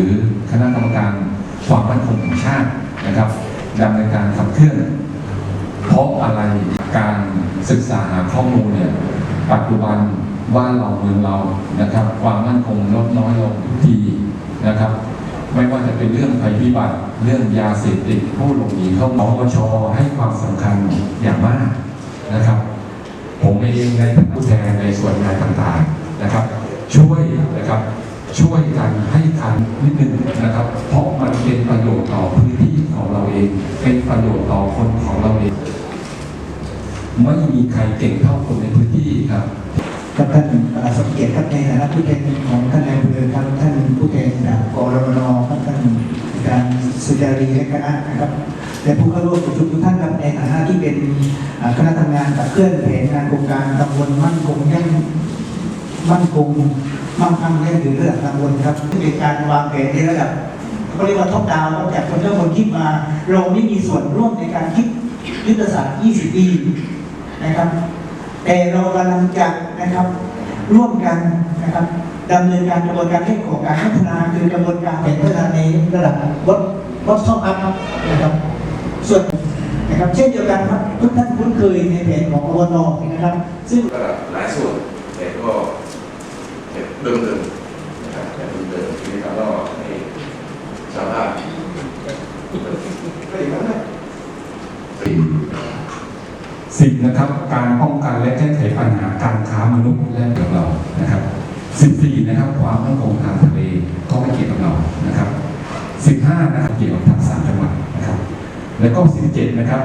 รือคณะกรรมการความมั่นคงแห่งชาตินะครับดำเนินการขับเคลื่อน เพราะอะไรการศึกษาหาข้อมูลเนี่ยปัจจุบันบ้านเราเมืองเรานะครับ ความมั่นคงลดน้อยลงทีนะครับ ไม่ว่าจะเป็นเรื่องภัยพิบัติเรื่องยาเสพติดผู้หลบหนีเข้าปปชให้ความสำคัญอย่างมากนะครับ ผมเองในฐานะผู้แทนในส่วนงานต่างๆนะครับ ช่วยนะครับ ช่วยกันให้ทันนิดนึงนะครับ เพราะมันเป็นประโยชน์ต่อพื้นที่ของเราเอง เป็นประโยชน์ต่อคนของเราเอง ไม่มีใครเก่งเท่าคนในพื้นที่ครับครับท่านอ่าสมเกียรติครับในฐานะผู้แทนของท่านนายอำเภอครับท่านผู้แทนจากกรมนครับท่านการสุจารีและคณะนะครับและผู้เข้าร่วมประชุมทุกท่านครับในฐานะที่เป็นอ่าคณะทำงานกับเคลื่อนแผนงานโครงการตำบลมั่นคงยั่ง มั่นคงมั่งคั่งยั่งยืนระดับตำบลครับที่เป็นการวางแผนในระดับเขาเรียกว่าท็อปดาวน์จากคนเริ่มคนคิดมา เราไม่มีส่วนร่วมในการคิดยุทธศาสตร์ 20 ปีนะครับ แต่เรากำลังจะนะครับร่วมกันนะครับดำเนินการกระบวนการเรื่องของการพัฒนาคือกระบวนการแผนพัฒนาในระดับวัดวัดซ่อมอัพนะครับ ส่วนนะครับเช่นเดียวกันครับทุกท่านคุ้นเคยในแผนของอบนนะครับ ซึ่งก็หลายส่วนแต่ก็ เก็บเดิมๆนะครับแบบเดิมๆที่เราก็ให้ชาวบ้านสิบนะครับ การป้องกันและแก้ไขปัญหาการค้ามนุษย์และกับเรานะครับสิบสี่นะครับความมั่นคงทางทะเลก็ไม่เกี่ยวกับเรานะครับสิบห้านะครับเกี่ยวกับทั้งสามจังหวัดนะครับ แล้วก็สิบเจ็ดนะครับ